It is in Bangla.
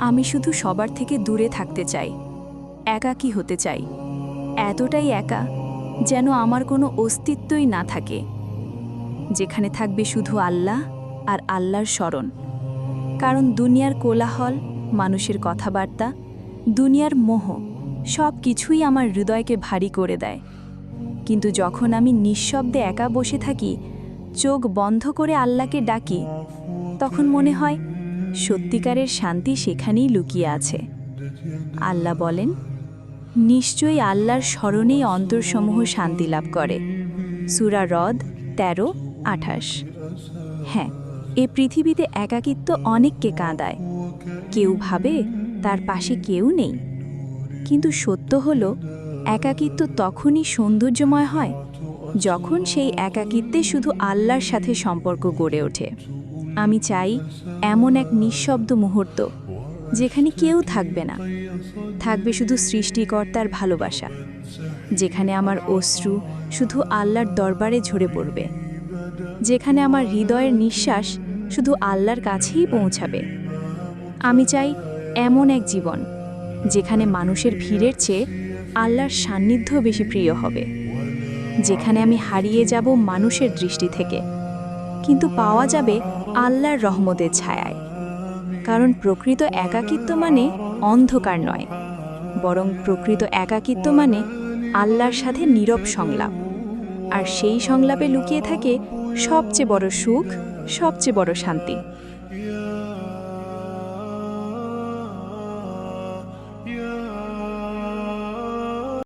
আমি শুধু সবার থেকে দূরে থাকতে চাই, একাকী হতে চাই। এতটাই একা যেন আমার কোনো অস্তিত্বই না থাকে। যেখানে থাকবে শুধু আল্লাহ আর আল্লাহর স্মরণ। কারণ দুনিয়ার কোলাহল, মানুষের কথাবার্তা, দুনিয়ার মোহ সব কিছুই আমার হৃদয়কে ভারী করে দেয়। কিন্তু যখন আমি নিঃশব্দে একা বসে থাকি, চোখ বন্ধ করে আল্লাহকে ডাকি, তখন মনে হয় সত্যিকারের শান্তি সেখানেই লুকিয়ে আছে। আল্লাহ বলেন, নিশ্চয়ই আল্লাহর স্মরণেই অন্তরসমূহ শান্তি লাভ করে। সুরা হ্রদ তেরো, আঠাশ। হ্যাঁ এ পৃথিবীতে একাকিত্ব অনেককে কাঁদায়। কেউ ভাবে তার পাশে কেউ নেই। কিন্তু সত্য হলো, একাকিত্ব তখনই সৌন্দর্যময় হয় যখন সেই একাকিত্বে শুধু আল্লাহর সাথে সম্পর্ক গড়ে ওঠে। আমি চাই এমন এক নিঃশব্দ মুহূর্ত যেখানে কেউ থাকবে না। থাকবে শুধু সৃষ্টিকর্তার ভালোবাসা, যেখানে আমার অশ্রু শুধু আল্লাহর দরবারে ঝরে পড়বে, যেখানে আমার হৃদয়ের নিঃশ্বাস শুধু আল্লাহর কাছেই পৌঁছাবে। আমি চাই এমন এক জীবন যেখানে মানুষের ভিড়ের চেয়ে আল্লাহর সান্নিধ্য বেশি প্রিয় হবে, যেখানে আমি হারিয়ে যাব মানুষের দৃষ্টি থেকে। কিন্তু পাওয়া যাবে আল্লাহর রহমতের ছায়ায়। কারণ প্রকৃত একাকিত্ব মানে অন্ধকার নয়, বরং প্রকৃত একাকিত্ব মানে আল্লাহর সাথে নীরব সংলাপ। আর সেই সংলাপে লুকিয়ে থাকে সবচেয়ে বড় সুখ, সবচেয়ে বড় শান্তি।